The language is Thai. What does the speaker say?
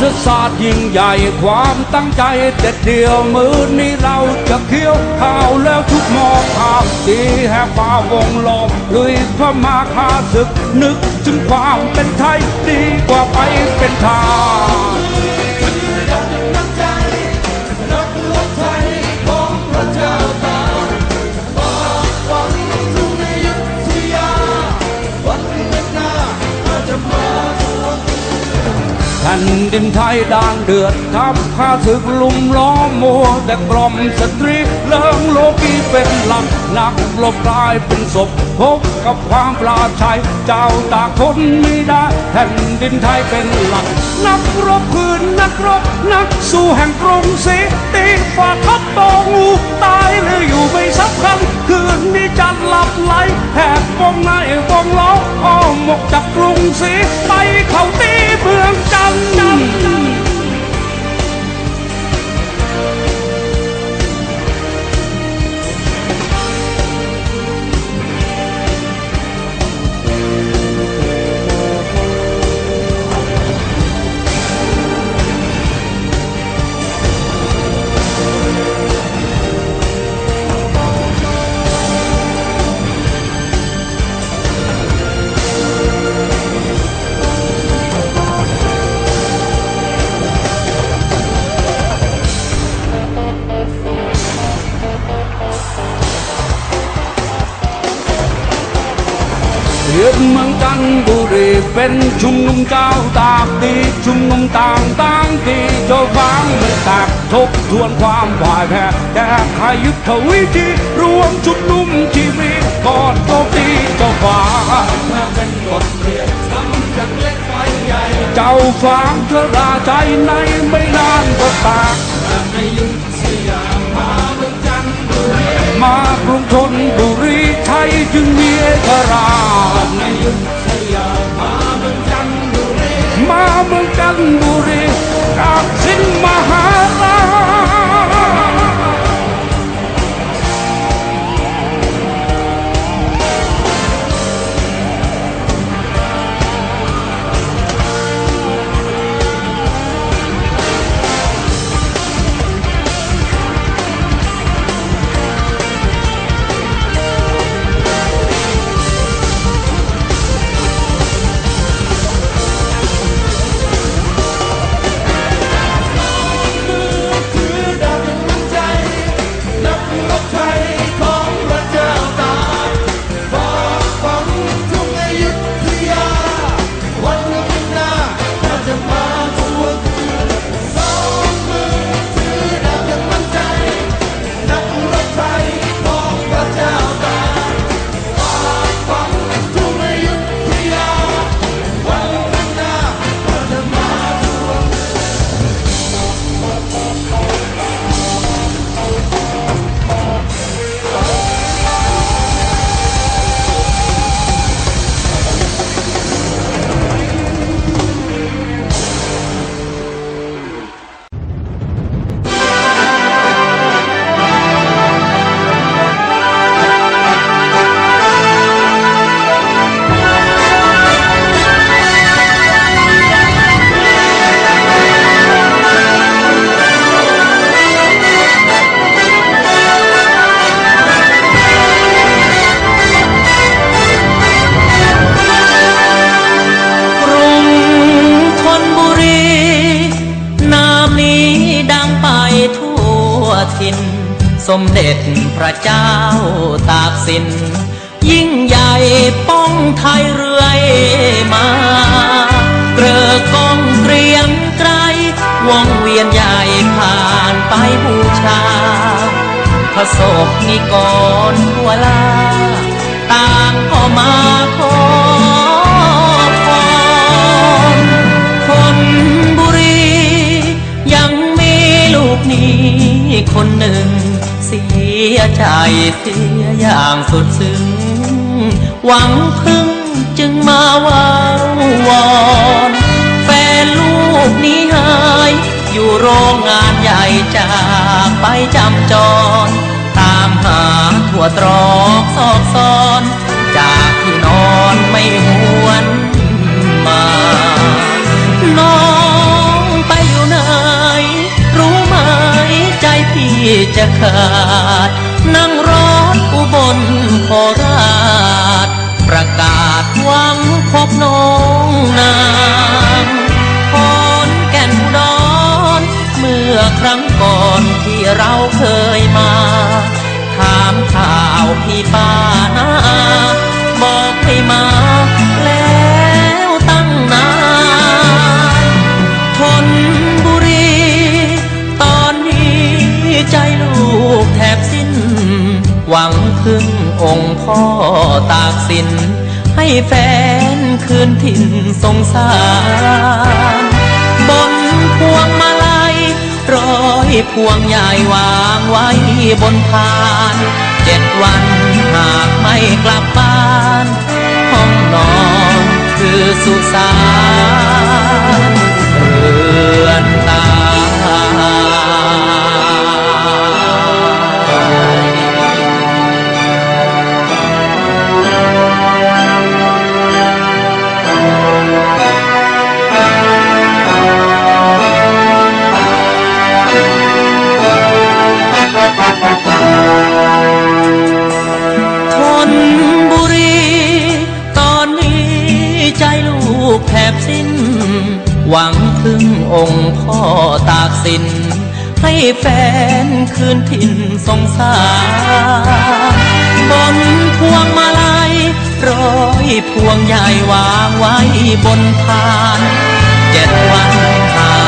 ศศาสตร์ยิ่งใหญ่ความตั้งใจเด็ดเดียวมือนี้เราจะเคี้ยวข้าวแล้วทุกหมอขาวตีแห่ฟ้าวงลอมลุยพมาคาศึกนึกถึงความเป็นไทยดีกว่า ผ่นดินไทยด่านเดือดทับข้าศึกลุมล้อมมัวแต่กล่อมสตรีเลิงโลกีเป็นหลักนักลบกลายเป็นศพพบกับความปลาชัย เจ้าตากคนไม่ได้แผ่นดินไทยเป็นหลักนักรบค รบนักสู้แห่งกรุงศรีตีฝาทับตองูตายหรืออยู่ไม่สำคัญคืนนี้จันหลับไหลแหกวงในวงล้ออ้อมหมกจากกรุงศรีไปเขาตีเมืองจันทร์ รียนเมืองจันทบุรีเป็นชุมนุมเจ้าตากดีชุมนุมต่างต่างทีเจ้าฟังไม่แตกทบทวนความพ่ายแพ้แก้ไขยุทธวิธีรวมชุมนุมชีวิตกอดโลกดีเจ้าฟ้ามาเป็นบทเรียนทำจากเล็กไปใหญ่ เจ้าฟังเธอราใจในไม่นานก็แตกมากรุงธนบุรีไท ยจึงมีเอกราชในยุทธยามาเมืองจันทบุรีมาเมืองจันทบุรีกับสินมหาราช สิน ยิ่งใหญ่ป้องไทยเรื่อยมา เกลือกองเกรียงไกรวงเวียนใหญ่ผ่านไปบูชาพระศพนิกรทั่วลา ต่างก็มาขอพรคนบุรียังมีลูกหนี้คนหนึ่งเสียใจสีางสุดซึ้ง หวังพึ่งจึงมาวาววอนแฟนลูกนี้หาย อยู่โรงงานใหญ่จากไปจำจร ตามหาทั่วตรอกซอกซอน จากที่นอนไม่หวนมา น้องไปอยู่ไหน รู้ไหมใจพี่จะขาด ลโองค์พ่อตากสิน ให้แฟนคืนถิ่นสงสารบนพวงมาลัยร้อยพวงใหญ่วางไว้บนพานเจ็ดวันหากไม่กลับบ้าน ห้องนอนคือสุสาน องค์พ่อตากสิน ให้แฟนคืนถิ่นสงสารบนพวงมาลัยร้อยพวงใหญ่วางไว้บนพาน เจ็ดวันผ่าน